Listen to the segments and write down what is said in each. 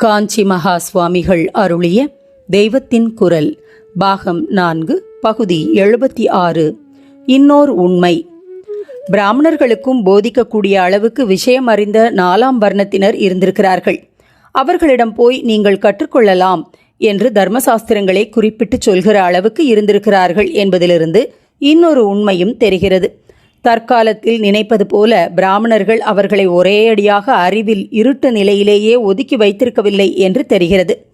காஞ்சி மகா சுவாமிகள் அருளிய தெய்வத்தின் குரல் பாகம் நான்கு பகுதி எழுபத்தி ஆறு. இன்னோர் உண்மை. பிராமணர்களுக்கும் போதிக்கக்கூடிய அளவுக்கு விஷயம் அறிந்த நாலாம் வர்ணத்தினர் இருந்திருக்கிறார்கள். அவர்களிடம் போய் நீங்கள் கற்றுக்கொள்ளலாம் என்று தர்மசாஸ்திரங்களை குறிப்பிட்டு சொல்கிற அளவுக்கு இருந்திருக்கிறார்கள் என்பதிலிருந்து இன்னொரு உண்மையும் தெரிகிறது. தற்காலத்தில் நினைப்பது போல பிராமணர்கள் அவர்களை ஒரேயடியாக அறிவில் இருட்டு நிலையிலேயே ஒதுக்கி வைத்திருக்கவில்லை என்று தெரிகிறது.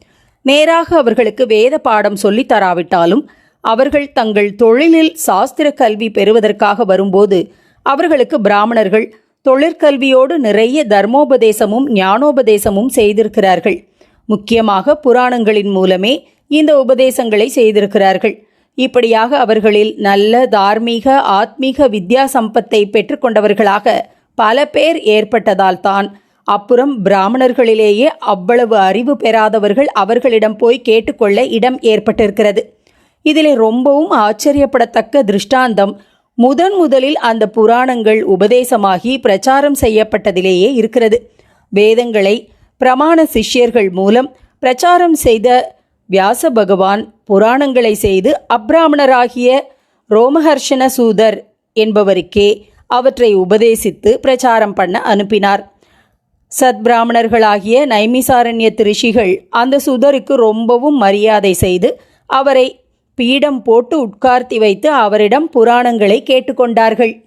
நேராக அவர்களுக்கு வேத பாடம் சொல்லித் தராவிட்டாலும் அவர்கள் தங்கள் தொழிலில் சாஸ்திர கல்வி பெறுவதற்காக வரும்போது அவர்களுக்கு பிராமணர்கள் தொழிற்கல்வியோடு நிறைய தர்மோபதேசமும் ஞானோபதேசமும் செய்திருக்கிறார்கள். முக்கியமாக புராணங்களின் மூலமே இந்த உபதேசங்களை செய்திருக்கிறார்கள். இப்படியாக அவர்களில் நல்ல தார்மீக ஆத்மீக வித்யா சம்பத்தை பெற்றுக்கொண்டவர்களாக பல பேர் ஏற்பட்டதால் தான் அப்புறம் பிராமணர்களிலேயே அவ்வளவு அறிவு பெறாதவர்கள் அவர்களிடம் போய் கேட்டுக்கொள்ள இடம் ஏற்பட்டிருக்கிறது. இதிலே ரொம்பவும் ஆச்சரியப்படத்தக்க திருஷ்டாந்தம் முதன் முதலில் அந்த புராணங்கள் உபதேசமாகி பிரச்சாரம் செய்யப்பட்டதிலேயே இருக்கிறது. வேதங்களை பிரமாண சிஷ்யர்கள் மூலம் பிரச்சாரம் செய்த வியாச பகவான் புராணங்களை செய்து அப்ராமணராகிய ரோமஹர்ஷன சூதர் என்பவருக்கே அவற்றை உபதேசித்து பிரச்சாரம் பண்ண அனுப்பினார். சத்பிராமணர்களாகிய நைமிசாரண்ய ரிஷிகள் அந்த சுதருக்கு ரொம்பவும் மரியாதை செய்து அவரை பீடம் போட்டு உட்கார்த்தி வைத்து அவரிடம் புராணங்களை கேட்டுக்கொண்டார்கள்.